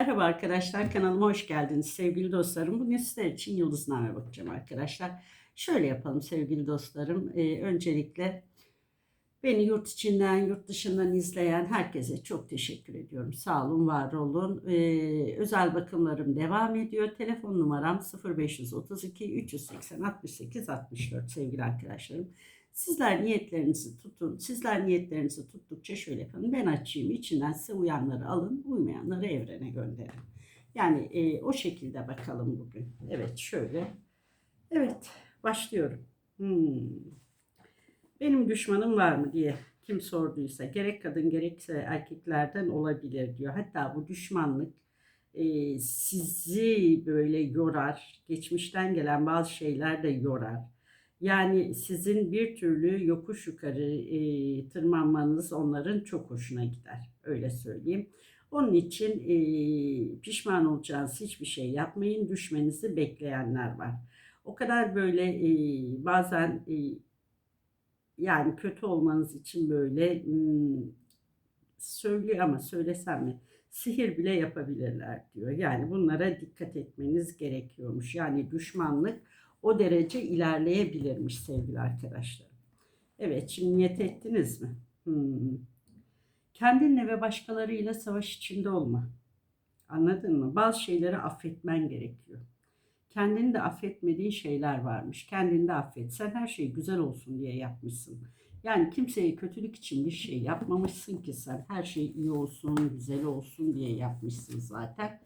Merhaba arkadaşlar kanalıma hoş geldiniz sevgili dostlarım. Bugün sizler için yıldızname bakacağım arkadaşlar. Şöyle yapalım sevgili dostlarım. Ee, öncelikle beni yurt içinden yurt dışından izleyen herkese çok teşekkür ediyorum. Sağ olun var olun. Ee, özel bakımlarım devam ediyor. Telefon numaram 0532 380 68 64 sevgili arkadaşlarım. Sizler niyetlerinizi tutun. Sizler niyetlerinizi tuttukça şöyle yapın. Ben açayım. içinden size uyanları alın. Uymayanları evrene gönderin. Yani e, o şekilde bakalım bugün. Evet şöyle. Evet başlıyorum. Hmm. Benim düşmanım var mı diye kim sorduysa gerek kadın gerekse erkeklerden olabilir diyor. Hatta bu düşmanlık e, sizi böyle yorar. Geçmişten gelen bazı şeyler de yorar. Yani sizin bir türlü yokuş yukarı e, tırmanmanız onların çok hoşuna gider. Öyle söyleyeyim. Onun için e, pişman olacağınız hiçbir şey yapmayın. Düşmenizi bekleyenler var. O kadar böyle e, bazen e, yani kötü olmanız için böyle hmm, söylüyor ama söylesem mi? Sihir bile yapabilirler diyor. Yani bunlara dikkat etmeniz gerekiyormuş. Yani düşmanlık o derece ilerleyebilirmiş sevgili arkadaşlar. Evet şimdi niyet ettiniz mi? Hmm. Kendinle ve başkalarıyla savaş içinde olma. Anladın mı? Bazı şeyleri affetmen gerekiyor. Kendini de affetmediğin şeyler varmış. Kendini de affet. Sen her şey güzel olsun diye yapmışsın. Yani kimseye kötülük için bir şey yapmamışsın ki sen. Her şey iyi olsun, güzel olsun diye yapmışsın zaten.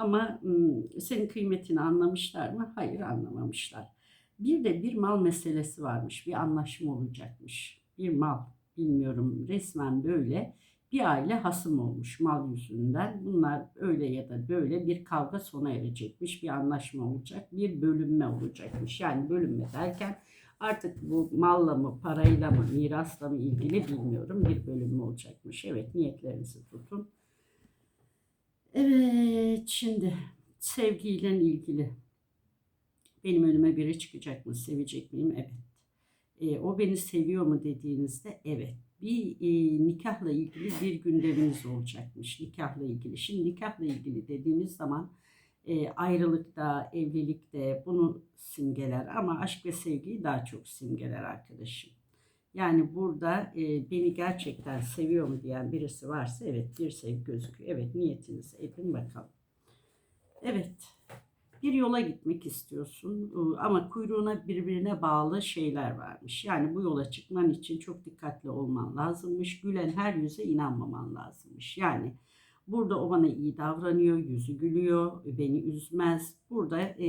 Ama senin kıymetini anlamışlar mı? Hayır anlamamışlar. Bir de bir mal meselesi varmış. Bir anlaşma olacakmış. Bir mal bilmiyorum resmen böyle bir aile hasım olmuş mal yüzünden. Bunlar öyle ya da böyle bir kavga sona erecekmiş. Bir anlaşma olacak. Bir bölünme olacakmış. Yani bölünme derken artık bu malla mı, parayla mı, mirasla mı ilgili bilmiyorum. Bir bölünme olacakmış. Evet niyetlerinizi tutun. Evet şimdi sevgiyle ilgili benim önüme biri çıkacak mı? Sevecek miyim? Evet. E, o beni seviyor mu dediğinizde evet. Bir e, nikahla ilgili bir gündeminiz olacakmış. Nikahla ilgili. Şimdi nikahla ilgili dediğimiz zaman e, ayrılıkta, evlilikte bunu simgeler ama aşk ve sevgiyi daha çok simgeler arkadaşım. Yani burada e, beni gerçekten seviyor mu diyen birisi varsa evet bir sevgi gözüküyor. Evet niyetinizi edin bakalım. Evet bir yola gitmek istiyorsun ama kuyruğuna birbirine bağlı şeyler varmış. Yani bu yola çıkman için çok dikkatli olman lazımmış. Gülen her yüze inanmaman lazımmış. Yani burada o bana iyi davranıyor, yüzü gülüyor, beni üzmez. Burada e,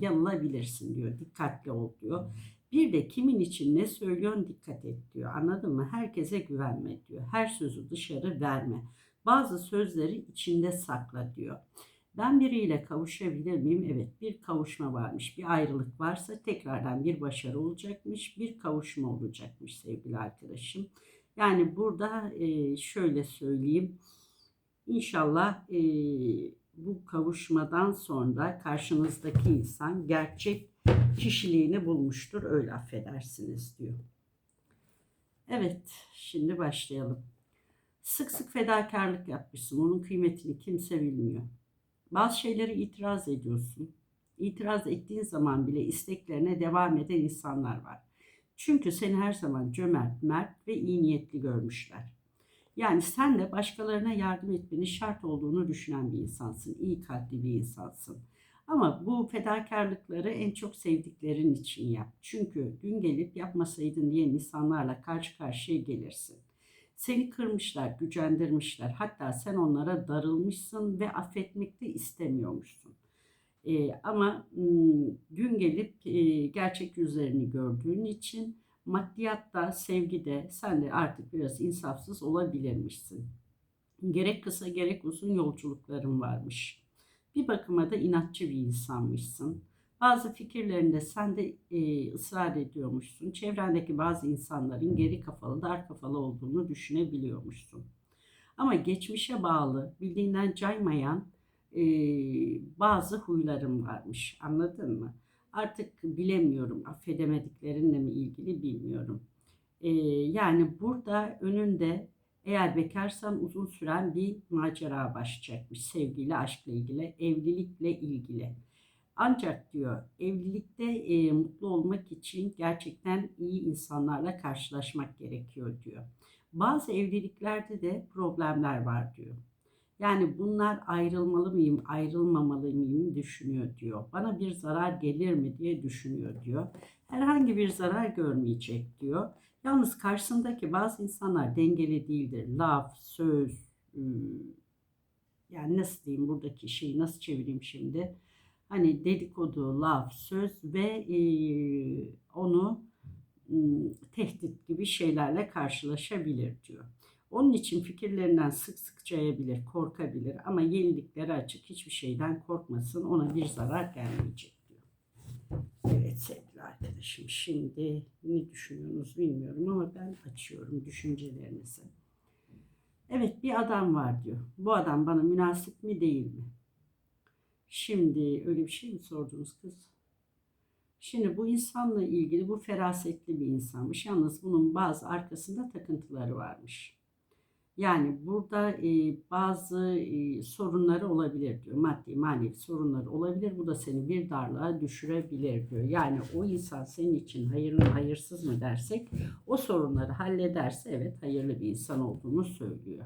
yanılabilirsin diyor. Dikkatli ol diyor. Bir de kimin için ne söylüyorsun dikkat et diyor. Anladın mı? Herkese güvenme diyor. Her sözü dışarı verme. Bazı sözleri içinde sakla diyor. Ben biriyle kavuşabilir miyim? Evet bir kavuşma varmış. Bir ayrılık varsa tekrardan bir başarı olacakmış. Bir kavuşma olacakmış sevgili arkadaşım. Yani burada şöyle söyleyeyim. İnşallah bu kavuşmadan sonra karşınızdaki insan gerçek kişiliğini bulmuştur. Öyle affedersiniz diyor. Evet şimdi başlayalım. Sık sık fedakarlık yapmışsın. Onun kıymetini kimse bilmiyor. Bazı şeylere itiraz ediyorsun. İtiraz ettiğin zaman bile isteklerine devam eden insanlar var. Çünkü seni her zaman cömert, mert ve iyi niyetli görmüşler. Yani sen de başkalarına yardım etmenin şart olduğunu düşünen bir insansın. İyi kalpli bir insansın. Ama bu fedakarlıkları en çok sevdiklerin için yap. Çünkü gün gelip yapmasaydın diyen insanlarla karşı karşıya gelirsin. Seni kırmışlar, gücendirmişler. Hatta sen onlara darılmışsın ve affetmek de istemiyormuşsun. Ee, ama gün gelip e, gerçek yüzlerini gördüğün için maddiyatta, sevgide sen de artık biraz insafsız olabilirmişsin. Gerek kısa gerek uzun yolculukların varmış. Bir bakıma da inatçı bir insanmışsın. Bazı fikirlerinde sen de e, ısrar ediyormuşsun. Çevrendeki bazı insanların geri kafalı, dar kafalı olduğunu düşünebiliyormuşsun. Ama geçmişe bağlı, bildiğinden caymayan e, bazı huylarım varmış. Anladın mı? Artık bilemiyorum, affedemediklerinle mi ilgili bilmiyorum. E, yani burada önünde Eğer bekarsan uzun süren bir macera başlayacakmış sevgiyle, aşkla ilgili, evlilikle ilgili. Ancak diyor evlilikte e, mutlu olmak için gerçekten iyi insanlarla karşılaşmak gerekiyor diyor. Bazı evliliklerde de problemler var diyor. Yani bunlar ayrılmalı mıyım, ayrılmamalı mıyım düşünüyor diyor. Bana bir zarar gelir mi diye düşünüyor diyor. Herhangi bir zarar görmeyecek diyor. Yalnız karşısındaki bazı insanlar dengeli değildir. Laf, söz, ıı, yani nasıl diyeyim buradaki şeyi nasıl çevireyim şimdi? Hani dedikodu, laf, söz ve e, onu ım, tehdit gibi şeylerle karşılaşabilir diyor. Onun için fikirlerinden sık sık cayabilir, korkabilir ama yeniliklere açık hiçbir şeyden korkmasın. Ona bir zarar gelmeyecek diyor. Evet sevgili arkadaşım şimdi ne düşünüyorsunuz bilmiyorum ama ben açıyorum düşüncelerinizi. Evet bir adam var diyor. Bu adam bana münasip mi değil mi? Şimdi öyle bir şey mi sordunuz kız? Şimdi bu insanla ilgili bu ferasetli bir insanmış. Yalnız bunun bazı arkasında takıntıları varmış. Yani burada e, bazı e, sorunları olabilir diyor. Maddi, manevi sorunları olabilir. Bu da seni bir darlığa düşürebilir diyor. Yani o insan senin için hayırlı hayırsız mı dersek o sorunları hallederse evet hayırlı bir insan olduğunu söylüyor.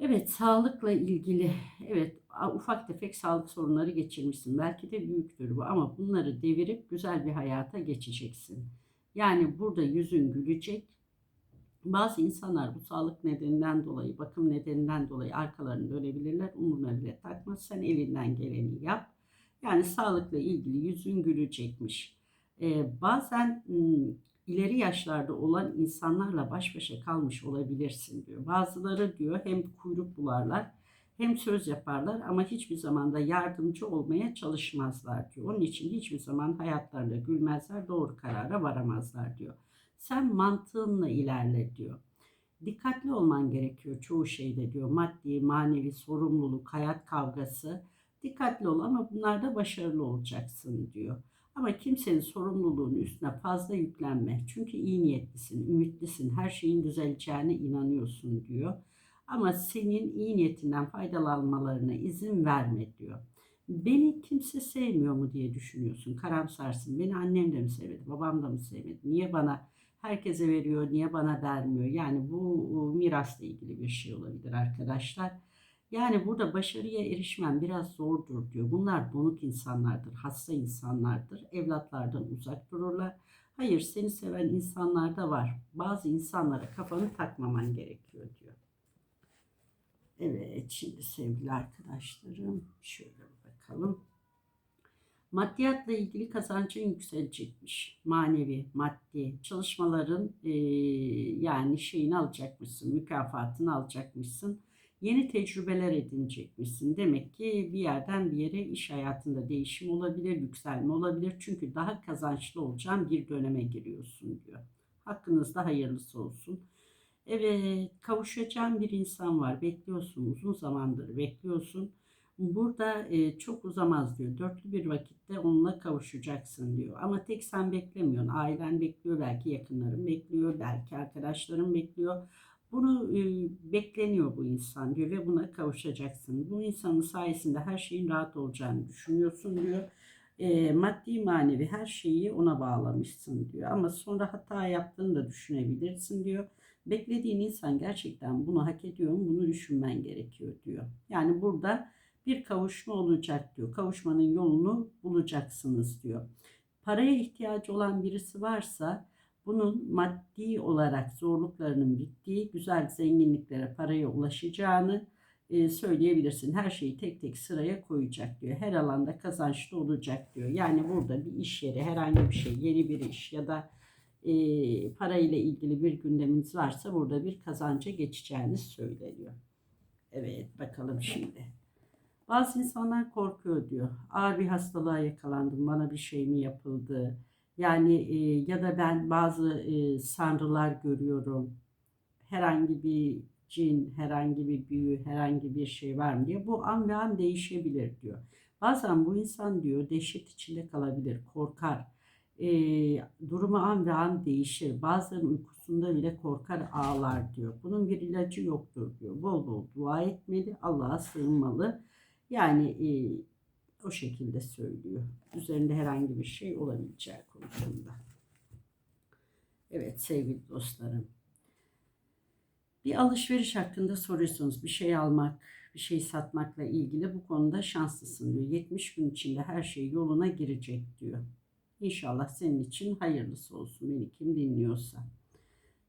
Evet sağlıkla ilgili evet ufak tefek sağlık sorunları geçirmişsin. Belki de büyüktür bu ama bunları devirip güzel bir hayata geçeceksin. Yani burada yüzün gülecek. Bazı insanlar bu sağlık nedeninden dolayı, bakım nedeninden dolayı arkalarını dönebilirler. Umuruna bile takmaz. Sen elinden geleni yap. Yani sağlıkla ilgili yüzün gülecekmiş. Ee, bazen ileri yaşlarda olan insanlarla baş başa kalmış olabilirsin diyor. Bazıları diyor hem kuyruk bularlar hem söz yaparlar ama hiçbir zaman da yardımcı olmaya çalışmazlar diyor. Onun için hiçbir zaman hayatlarında gülmezler, doğru karara varamazlar diyor. Sen mantığınla ilerle diyor. Dikkatli olman gerekiyor çoğu şeyde diyor. Maddi, manevi sorumluluk, hayat kavgası. Dikkatli ol ama bunlarda başarılı olacaksın diyor. Ama kimsenin sorumluluğunu üstüne fazla yüklenme. Çünkü iyi niyetlisin, ümitlisin, her şeyin düzeleceğine inanıyorsun diyor. Ama senin iyi niyetinden faydalanmalarına izin verme diyor. Beni kimse sevmiyor mu diye düşünüyorsun. Karamsarsın. Beni annem de mi sevmedi, babam da mı sevmedi? Niye bana herkese veriyor, niye bana vermiyor? Yani bu mirasla ilgili bir şey olabilir arkadaşlar. Yani burada başarıya erişmen biraz zordur diyor. Bunlar donuk insanlardır, hasta insanlardır. Evlatlardan uzak dururlar. Hayır seni seven insanlar da var. Bazı insanlara kafanı takmaman gerekiyor diyor. Evet şimdi sevgili arkadaşlarım şöyle bakalım. Maddiyatla ilgili kazancın yükselecekmiş. Manevi, maddi çalışmaların e, yani şeyini alacakmışsın, mükafatını alacakmışsın yeni tecrübeler edinecekmişsin. Demek ki bir yerden bir yere iş hayatında değişim olabilir, yükselme olabilir. Çünkü daha kazançlı olacağın bir döneme giriyorsun diyor. Hakkınızda hayırlısı olsun. Evet, kavuşacağın bir insan var. Bekliyorsun, uzun zamandır bekliyorsun. Burada e, çok uzamaz diyor. Dörtlü bir vakitte onunla kavuşacaksın diyor. Ama tek sen beklemiyorsun. Ailen bekliyor, belki yakınların bekliyor, belki arkadaşların bekliyor. Bunu e, bekleniyor bu insan diyor ve buna kavuşacaksın. Bu insanın sayesinde her şeyin rahat olacağını düşünüyorsun diyor. E, maddi manevi her şeyi ona bağlamışsın diyor. Ama sonra hata yaptığını da düşünebilirsin diyor. Beklediğin insan gerçekten bunu hak ediyor mu bunu düşünmen gerekiyor diyor. Yani burada bir kavuşma olacak diyor. Kavuşmanın yolunu bulacaksınız diyor. Paraya ihtiyacı olan birisi varsa bunun maddi olarak zorluklarının bittiği, güzel zenginliklere, paraya ulaşacağını e, söyleyebilirsin. Her şeyi tek tek sıraya koyacak diyor. Her alanda kazançlı olacak diyor. Yani burada bir iş yeri, herhangi bir şey, yeni bir iş ya da e, parayla ilgili bir gündeminiz varsa burada bir kazanca geçeceğiniz söyleniyor. Evet bakalım şimdi. Bazı insanlar korkuyor diyor. Ağır bir hastalığa yakalandım. Bana bir şey mi yapıldı? Yani e, ya da ben bazı e, sanrılar görüyorum. Herhangi bir cin, herhangi bir büyü, herhangi bir şey var mı diye. Bu an ve an değişebilir diyor. Bazen bu insan diyor dehşet içinde kalabilir, korkar. e, durumu an ve an değişir. Bazen uykusunda bile korkar ağlar diyor. Bunun bir ilacı yoktur diyor. Bol bol dua etmeli, Allah'a sığınmalı. Yani e, o şekilde söylüyor. Üzerinde herhangi bir şey olabileceği konusunda. Evet sevgili dostlarım. Bir alışveriş hakkında soruyorsunuz. Bir şey almak, bir şey satmakla ilgili bu konuda şanslısın diyor. 70 gün içinde her şey yoluna girecek diyor. İnşallah senin için hayırlısı olsun beni kim dinliyorsa.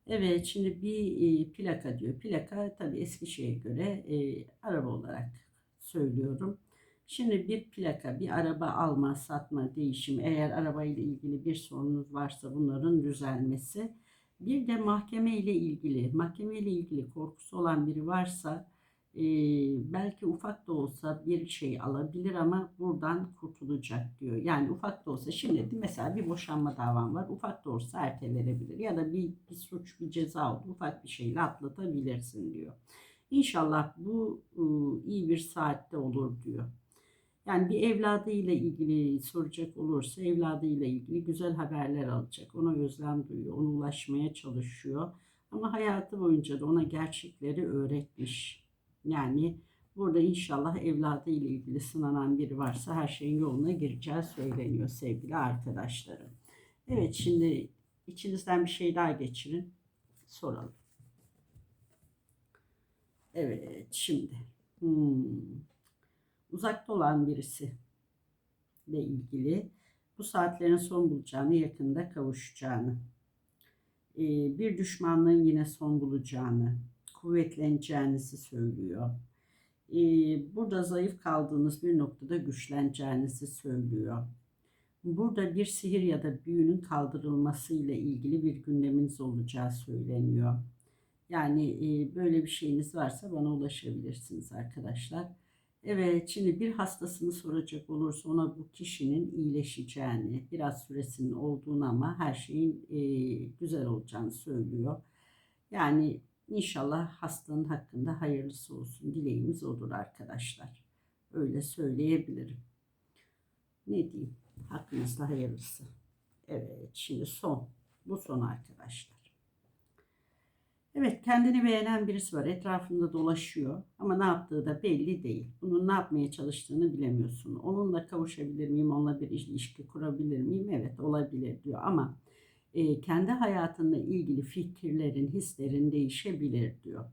Evet şimdi bir plaka diyor. Plaka tabii Eskişehir'e göre e, araba olarak söylüyorum. Şimdi bir plaka, bir araba alma, satma, değişim, eğer arabayla ilgili bir sorunuz varsa bunların düzelmesi. Bir de mahkeme ile ilgili, mahkeme ile ilgili korkusu olan biri varsa e, belki ufak da olsa bir şey alabilir ama buradan kurtulacak diyor. Yani ufak da olsa şimdi mesela bir boşanma davan var. Ufak da olsa ertelenebilir ya da bir, bir suç bir ceza oldu. Ufak bir şeyle atlatabilirsin diyor. İnşallah bu e, iyi bir saatte olur diyor. Yani bir evladıyla ilgili soracak olursa evladıyla ilgili güzel haberler alacak. Ona özlem duyuyor, ona ulaşmaya çalışıyor. Ama hayatı boyunca da ona gerçekleri öğretmiş. Yani burada inşallah evladıyla ilgili sınanan biri varsa her şeyin yoluna gireceği söyleniyor sevgili arkadaşlarım. Evet şimdi içinizden bir şey daha geçirin. Soralım. Evet şimdi. Hmm uzakta olan birisi ile ilgili bu saatlerin son bulacağını, yakında kavuşacağını, e, bir düşmanlığın yine son bulacağını, kuvvetleneceğinizi söylüyor. E, burada zayıf kaldığınız bir noktada güçleneceğinizi söylüyor. Burada bir sihir ya da büyünün kaldırılması ile ilgili bir gündeminiz olacağı söyleniyor. Yani e, böyle bir şeyiniz varsa bana ulaşabilirsiniz arkadaşlar. Evet, şimdi bir hastasını soracak olursa ona bu kişinin iyileşeceğini, biraz süresinin olduğunu ama her şeyin e, güzel olacağını söylüyor. Yani inşallah hastanın hakkında hayırlısı olsun. Dileğimiz odur arkadaşlar. Öyle söyleyebilirim. Ne diyeyim? Hakkınızda hayırlısı. Evet, şimdi son. Bu son arkadaşlar. Evet kendini beğenen birisi var. Etrafında dolaşıyor ama ne yaptığı da belli değil. Bunun ne yapmaya çalıştığını bilemiyorsun. Onunla kavuşabilir miyim? Onunla bir ilişki kurabilir miyim? Evet olabilir diyor ama e, kendi hayatınla ilgili fikirlerin, hislerin değişebilir diyor.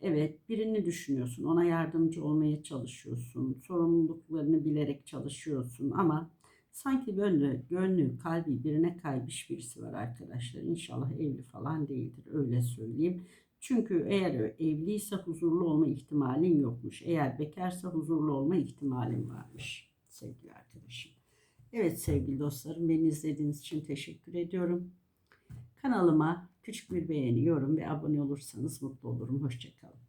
Evet birini düşünüyorsun, ona yardımcı olmaya çalışıyorsun, sorumluluklarını bilerek çalışıyorsun ama Sanki böyle gönlü, kalbi birine kaymış birisi var arkadaşlar. İnşallah evli falan değildir öyle söyleyeyim. Çünkü eğer evliyse huzurlu olma ihtimalin yokmuş. Eğer bekarsa huzurlu olma ihtimalin varmış sevgili arkadaşım. Evet sevgili dostlarım beni izlediğiniz için teşekkür ediyorum. Kanalıma küçük bir beğeni, yorum ve abone olursanız mutlu olurum. Hoşçakalın.